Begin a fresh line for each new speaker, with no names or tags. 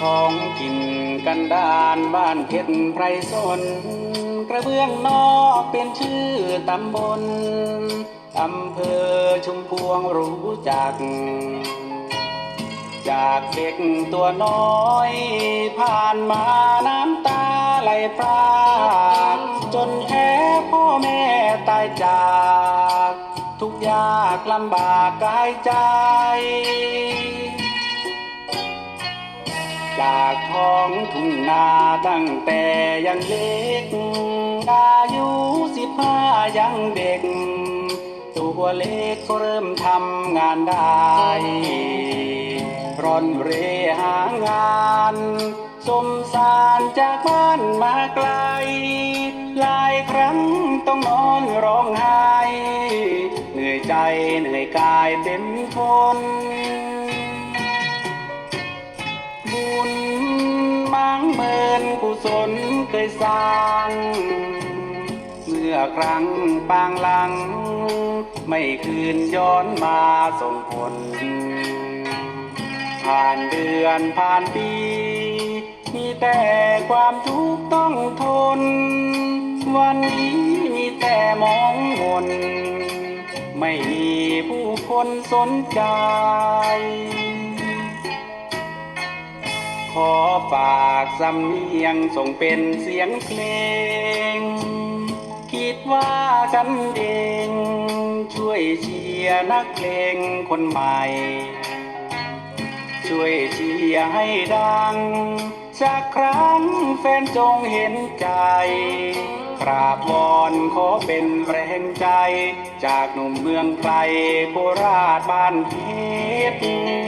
ของกิ่งกันดานบ้านเพชรไพรสน กระเบื้องนอกเป็นชื่อตำบลอำเภอชุมพวงรู้จัก จากเด็กตัวน้อย ผ่านมาน้ำตาไหลพรากจนแพ้พ่อแม่ตายจาก ทุกยากลำบากกายใจ จากท้องทุ่งนาตั้งแต่ยังเล็ก อายุสิบห้ายังเด็ก ตัวเล็กก็เริ่มทำงานได้ร่อนเรหางานสมสารจากบ้านมาไกล หลายครั้งต้องนอนร้องไห้ เหนื่อยใจเหนื่อยกายเต็มทน ศลเคยสร้าง เมื่อครั้งปางหลัง ไม่คืนย้อนมาส่งผล ผ่านเดือนผ่านปี มีแต่ความทุกข์ต้องทน วันนี้มีแต่มองมนไม่มีผู้คนสนใจ ขอฝากสำเนียงส่งเป็นเสียงเพลง คิดว่ากันเอง ช่วยเชียร์นักเพลงคนใหม่ ช่วยเชียร์ให้ดัง สักครั้งแฟนจงเห็นใจกราบวอนขอเป็นแรงใจ จากหนุ่มเมืองไกลโคราชบ้านเพชร